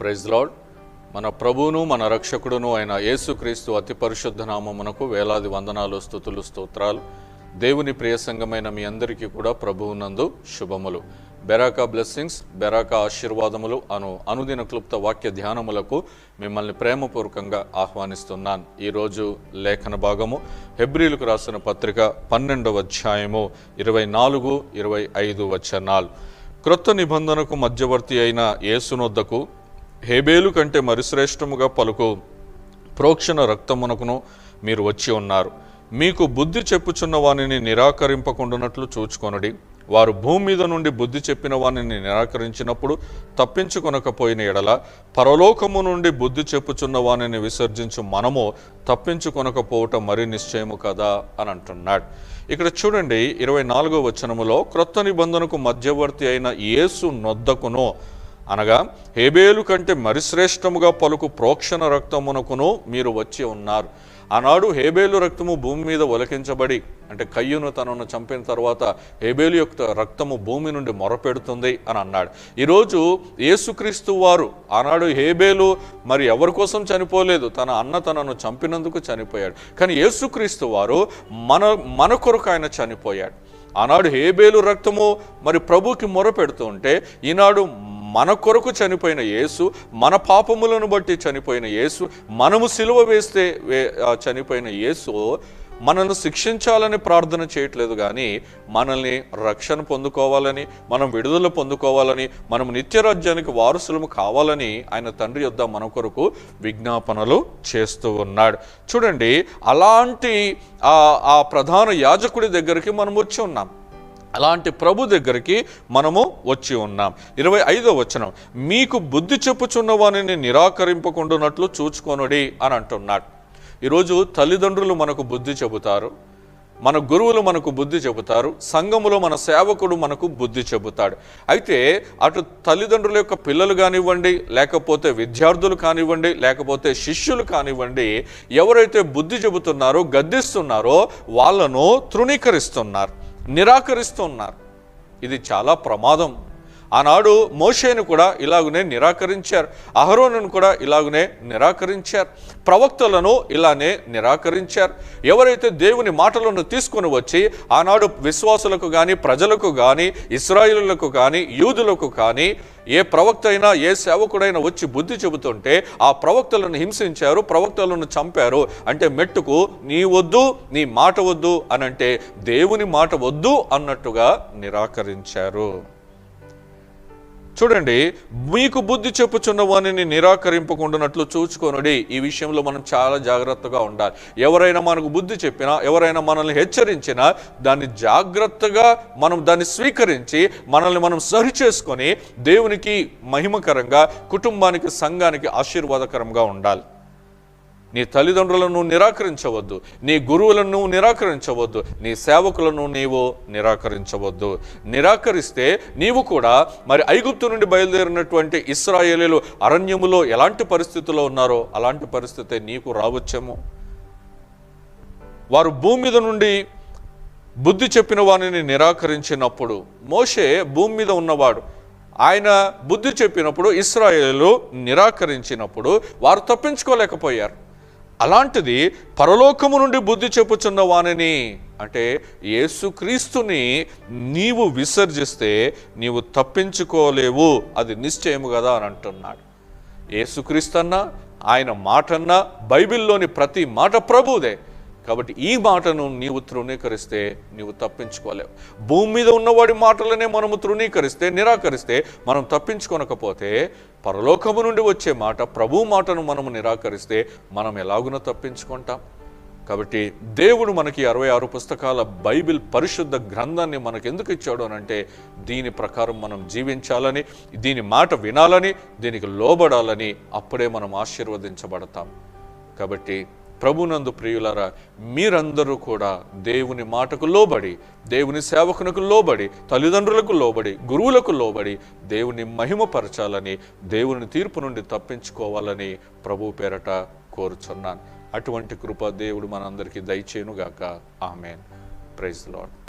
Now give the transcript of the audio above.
Praise lord మన ప్రభువును మన రక్షకుడును అయిన యేసుక్రీస్తు అతి పరిశుద్ధ నామమునకు వేలాది వందనాలు స్థుతులు స్తోత్రాలు. దేవుని ప్రియ సంఘమైన మీ అందరికీ కూడా ప్రభువునందు శుభములు. బెరాకా బ్లెస్సింగ్స్ బెరాకా ఆశీర్వాదములు అను అనుదిన క్లుప్త వాక్య ధ్యానములకు మిమ్మల్ని ప్రేమపూర్వకంగా ఆహ్వానిస్తున్నాను. ఈరోజు లేఖన భాగము హెబ్రిలకు రాసిన పత్రిక పన్నెండవ అధ్యాయము ఇరవై నాలుగు ఇరవై ఐదు వచనాలు. క్రొత్త నిబంధనకు మధ్యవర్తి అయిన యేసునొద్దకు హేబేలు కంటే మరిశ్రేష్టముగా పలుకు ప్రోక్షణ రక్తమునకును మీరు వచ్చి ఉన్నారు. మీకు బుద్ధి చెప్పుచున్న వానిని నిరాకరింపకుండానట్లు చూచుకొనడి. వారు భూమి మీద నుండి బుద్ధి చెప్పిన వానిని నిరాకరించినప్పుడు తప్పించుకొనకపోయిన ఎడల పరలోకము నుండి బుద్ధి చెప్పుచున్న వానిని విసర్జించు మనము తప్పించుకొనకపోవటం మరి నిశ్చయము కదా అని అంటున్నాడు. ఇక్కడ చూడండి ఇరవై నాలుగో వచనములో క్రొత్త నిబంధనకు మధ్యవర్తి అయిన యేసు నొద్దకును అనగా హేబేలు కంటే మరి శ్రేష్టముగా పలుకు ప్రోక్షణ రక్తమునకును మీరు వచ్చి ఉన్నారు. ఆనాడు హేబేలు రక్తము భూమి మీద ఒలకించబడి అంటే కయ్యును తనను చంపిన తర్వాత హేబేలు యొక్క రక్తము భూమి నుండి మొరపెడుతుంది అని అన్నాడు. ఈరోజు యేసుక్రీస్తు వారు ఆనాడు హేబేలు మరి ఎవరి కోసం చనిపోలేదు తన అన్న తనను చంపినందుకు చనిపోయాడు. కానీ యేసుక్రీస్తు వారు మన మన కొరకు ఆయన చనిపోయాడు. ఆనాడు హేబేలు రక్తము మరి ప్రభుకి మొరపెడుతూ ఉంటే ఈనాడు మన కొరకు చనిపోయిన యేసు మన పాపములను బట్టి చనిపోయిన యేసు మనము సిలువ వేస్తే చనిపోయిన యేసు మనల్ని శిక్షించాలని ప్రార్థన చేయట్లేదు కానీ మనల్ని రక్షణ పొందుకోవాలని మనం విడుదల పొందుకోవాలని మనం నిత్యరాజ్యానికి వారసులము కావాలని ఆయన తండ్రి యొద్ద మన కొరకు విజ్ఞాపనలు చేస్తూ ఉన్నాడు. చూడండి అలాంటి ఆ ప్రధాన యాజకుడి దగ్గరికి మనం వచ్చి ఉన్నాం. అలాంటి ప్రభు దగ్గరికి మనము వచ్చి ఉన్నాం. ఇరవై ఐదో వచనం మీకు బుద్ధి చెప్పుచున్న వానిని నిరాకరింపకుండానట్లు చూచుకొనుడి అని అంటున్నాడు. ఈరోజు తల్లిదండ్రులు మనకు బుద్ధి చెబుతారు మన గురువులు మనకు బుద్ధి చెబుతారు సంఘములో మన సేవకుడు మనకు బుద్ధి చెబుతాడు. అయితే అటు తల్లిదండ్రుల యొక్క పిల్లలు కానివ్వండి లేకపోతే విద్యార్థులు కానివ్వండి లేకపోతే శిష్యులు కానివ్వండి ఎవరైతే బుద్ధి చెబుతున్నారో గద్దిస్తున్నారో వాళ్ళను తృణీకరిస్తున్నారు. నిరాకరిస్తున్నారు ఇది చాలా ప్రమాదం. ఆనాడు మోషేను కూడా ఇలాగునే నిరాకరించారు. అహరోనును కూడా ఇలాగునే నిరాకరించారు. ప్రవక్తలను ఇలానే నిరాకరించారు. ఎవరైతే దేవుని మాటలను తీసుకొని వచ్చి ఆనాడు విశ్వాసులకు కానీ ప్రజలకు కానీ ఇస్రాయిలులకు కానీ యూదులకు కానీ ఏ ప్రవక్త అయినా ఏ సేవకుడైనా వచ్చి బుద్ధి చెబుతుంటే ఆ ప్రవక్తలను హింసించారు ప్రవక్తలను చంపారు. అంటే మెట్టుకు నీ వద్దు నీ మాట వద్దు అనంటే దేవుని మాట వద్దు అన్నట్టుగా నిరాకరించారు. చూడండి మీకు బుద్ధి చెప్పుచున్న వానిని నిరాకరింపకుండానట్లు చూచుకొనుడి. ఈ విషయంలో మనం చాలా జాగ్రత్తగా ఉండాలి. ఎవరైనా మనకు బుద్ధి చెప్పినా ఎవరైనా మనల్ని హెచ్చరించినా దాన్ని జాగ్రత్తగా మనం దాన్ని స్వీకరించి మనల్ని మనం సరి చేసుకొని దేవునికి మహిమకరంగా కుటుంబానికి సంఘానికి ఆశీర్వాదకరంగా ఉండాలి. నీ తల్లిదండ్రులను నిరాకరించవద్దు నీ గురువులను నిరాకరించవద్దు నీ సేవకులను నీవు నిరాకరించవద్దు. నిరాకరిస్తే నీవు కూడా మరి ఐగుప్తు నుండి బయలుదేరినటువంటి ఇస్రాయేలీలు అరణ్యములో ఎలాంటి పరిస్థితుల్లో ఉన్నారో అలాంటి పరిస్థితి నీకు రావచ్చేమో. వారు భూమి మీద నుండి బుద్ధి చెప్పిన వారిని నిరాకరించినప్పుడు మోషే భూమి మీద ఉన్నవాడు ఆయన బుద్ధి చెప్పినప్పుడు ఇస్రాయేలు నిరాకరించినప్పుడు వారు తప్పించుకోలేకపోయారు. అలాంటిది పరలోకము నుండి బుద్ధి చెప్పుచున్న వానిని అంటే యేసుక్రీస్తుని నీవు విసర్జిస్తే నీవు తప్పించుకోలేవు అది నిశ్చయము కదా అని అంటున్నాడు. యేసుక్రీస్తన్నా ఆయన మాటన్నా బైబిల్లోని ప్రతి మాట ప్రభుదే. కాబట్టి ఈ మాటను నీవు తృణీకరిస్తే నీవు తప్పించుకోలేవు. భూమి మీద ఉన్నవాడి మాటలనే మనము తృణీకరిస్తే నిరాకరిస్తే మనం తప్పించుకొనకపోతే పరలోకము నుండి వచ్చే మాట ప్రభు మాటను మనము నిరాకరిస్తే మనం ఎలాగునో తప్పించుకుంటాం? కాబట్టి దేవుడు మనకి అరవై ఆరు పుస్తకాల బైబిల్ పరిశుద్ధ గ్రంథాన్ని మనకు ఎందుకు ఇచ్చాడు అని అంటే దీని ప్రకారం మనం జీవించాలని దీని మాట వినాలని దీనికి లోబడాలని అప్పుడే మనం ఆశీర్వదించబడతాం. కాబట్టి ప్రభునందు ప్రియులారా మీరందరూ కూడా దేవుని మాటకు లోబడి దేవుని సేవకునకు లోబడి తల్లిదండ్రులకు లోబడి గురువులకు లోబడి దేవుని మహిమపరచాలని దేవుని తీర్పు నుండి తప్పించుకోవాలని ప్రభు పేరట కోరుచున్నాను. అటువంటి కృప దేవుడు మనందరికీ దయచేయునుగాక. ఆమెన్. Praise lord